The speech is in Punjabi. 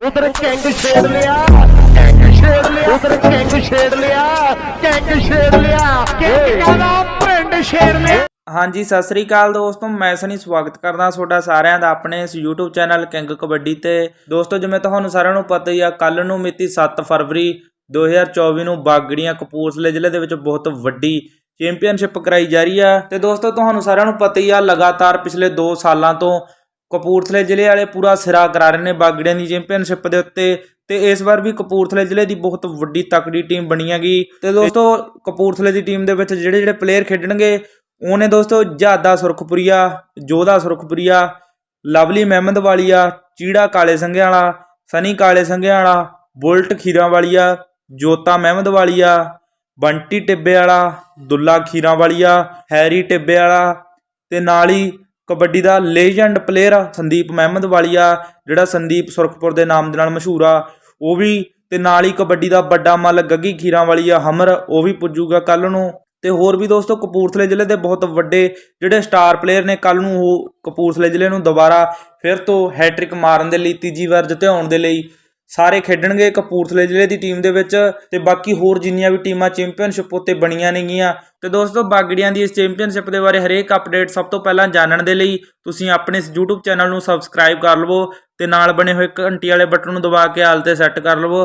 ਉਧਰ ਕਿੰਗ ਛੇੜ ਲਿਆ। ਕਿੰਗ ਛੇੜ ਲਿਆ। ਉਧਰ ਕਿੰਗ ਛੇੜ ਲਿਆ। ਕਿੰਗ ਛੇੜ ਲਿਆ। ਕਿੰਗ ਕਹਿੰਦਾ ਪਿੰਡ ਛੇੜ ਲਿਆ। ਹਾਂਜੀ ਸਤਿ ਸ੍ਰੀ ਅਕਾਲ ਦੋਸਤੋ ਮੈਂ ਸਨੀ ਸਵਾਗਤ ਕਰਦਾ ਤੁਹਾਡਾ ਸਾਰਿਆਂ ਦਾ ਆਪਣੇ ਇਸ YouTube ਚੈਨਲ ਕਿੰਗ ਕਬੱਡੀ ਤੇ। ਦੋਸਤੋ ਜਿਵੇਂ ਤੁਹਾਨੂੰ ਸਾਰਿਆਂ ਨੂੰ ਪਤਾ ਹੀ ਆ ਕੱਲ ਨੂੰ ਮਿਤੀ 7 ਫਰਵਰੀ 2024 ਨੂੰ ਬਾਗੜੀਆਂ ਕਪੂਰਥਲੇ ਜ਼ਿਲ੍ਹੇ ਦੇ ਵਿੱਚ ਬਹੁਤ ਵੱਡੀ ਚੈਂਪੀਅਨਸ਼ਿਪ ਕਰਾਈ ਜਾ ਰਹੀ ਆ। ਤੇ ਦੋਸਤੋ ਤੁਹਾਨੂੰ ਸਾਰਿਆਂ ਨੂੰ ਪਤਾ ਹੀ ਆ ਲਗਾਤਾਰ ਪਿਛਲੇ 2 ਸਾਲਾਂ ਤੋਂ ਕਪੂਰਥਲੇ ਜ਼ਿਲ੍ਹੇ ਵਾਲੇ ਪੂਰਾ ਸਿਰਾ ਕਰਾ ਰਹੇ ਨੇ ਬਾਗੜਿਆਂ ਦੀ ਚੈਂਪੀਅਨਸ਼ਿਪ ਦੇ ਉੱਤੇ। ਤੇ ਇਸ ਵਾਰ ਵੀ ਕਪੂਰਥਲੇ ਜ਼ਿਲ੍ਹੇ ਦੀ ਬਹੁਤ ਵੱਡੀ ਤਕੜੀ ਟੀਮ ਬਣੀ ਹੈਗੀ ਤੇ ਦੋਸਤੋ, ਕਪੂਰਥਲੇ ਦੀ ਟੀਮ ਦੇ ਵਿੱਚ ਜਿਹੜੇ ਜਿਹੜੇ ਪਲੇਅਰ ਖੇਡਣਗੇ, ਉਹਨੇ ਦੋਸਤੋ ਜਾਦਾ ਸੁਰਖਪੁਰੀਆ, ਜੋਧਾ ਸੁਰਖਪੁਰੀਆ, ਲਵਲੀ ਮਹਿਮਦ ਵਾਲੀਆ ਚੀੜਾ ਕਾਲੇ ਸੰਘਿਆਂ ਵਾਲਾ ਸਨੀ ਕਾਲੇ ਸੰਘਿਆਂ ਵਾਲਾ ਬੁਲਟ ਖੀਰਾਂ ਵਾਲੀਆ ਜੋਤਾ ਮਹਿਮਦ ਵਾਲੀਆ ਬੰਟੀ ਟਿੱਬੇ ਵਾਲਾ ਦੁੱਲਾ ਖੀਰਾਂ ਵਾਲੀਆ ਹੈਰੀ ਟਿੱਬੇ ਵਾਲਾ ਤੇ ਨਾਲ ਹੀ ਕਬੱਡੀ ਦਾ ਲੈਜੈਂਡ ਪਲੇਅਰ ਸੰਦੀਪ ਮਹਿਮਦ ਵਾਲੀਆ, ਜਿਹੜਾ ਸੰਦੀਪ ਸੁਰਖਪੁਰ ਦੇ ਨਾਮ ਦੇ ਨਾਲ ਮਸ਼ਹੂਰ ਆ, ਉਹ ਵੀ ਤੇ ਨਾਲ ਹੀ ਕਬੱਡੀ ਦਾ ਵੱਡਾ ਮੱਲ ਗੱਗੀ ਖੀਰਾਂ ਵਾਲੀ ਆ ਹਮਰ, ਉਹ ਵੀ ਪੁੱਜੂਗਾ ਕੱਲ ਨੂੰ। ਤੇ ਹੋਰ ਵੀ ਦੋਸਤੋ ਕਪੂਰਥਲੇ ਜ਼ਿਲ੍ਹੇ ਦੇ ਬਹੁਤ ਵੱਡੇ ਜਿਹੜੇ ਸਟਾਰ ਪਲੇਅਰ ਨੇ ਕੱਲ ਨੂੰ ਉਹ ਕਪੂਰਥਲੇ ਜ਼ਿਲ੍ਹੇ ਨੂੰ ਦੁਬਾਰਾ ਫਿਰ ਤੋਂ ਹੈਟ੍ਰਿਕ ਮਾਰਨ ਦੇ ਲਈ, ਤੀਜੀ ਵਾਰ ਜਿਤਾਉਣ ਦੇ ਲਈ। ਸਾਰੇ ਖੇਡਣਗੇ ਕਪੂਰਥਲੇ ਜ਼ਿਲ੍ਹੇ ਦੀ ਟੀਮ ਦੇ ਵਿੱਚ ਤੇ ਬਾਕੀ ਹੋਰ ਜਿੰਨੀਆਂ ਵੀ ਟੀਮਾਂ ਚੈਂਪੀਅਨਸ਼ਿਪ ਉੱਤੇ ਬਣੀਆਂ ਨੇਗੀਆਂ। ਤੇ ਦੋਸਤੋ, ਬਾਗੜੀਆਂ ਦੀ ਇਸ ਚੈਂਪੀਅਨਸ਼ਿਪ ਦੇ ਬਾਰੇ ਹਰੇਕ ਅਪਡੇਟ ਸਭ ਤੋਂ ਪਹਿਲਾਂ ਜਾਣਨ ਦੇ ਲਈ ਤੁਸੀਂ ਆਪਣੇ ਇਸ YouTube ਚੈਨਲ ਨੂੰ ਸਬਸਕ੍ਰਾਈਬ ਕਰ ਲਵੋ ਤੇ ਨਾਲ ਬਣੇ ਹੋਏ ਘੰਟੀ ਵਾਲੇ ਬਟਨ ਨੂੰ ਦਬਾ ਕੇ ਆਲ ਤੇ ਸੈੱਟ ਕਰ ਲਵੋ।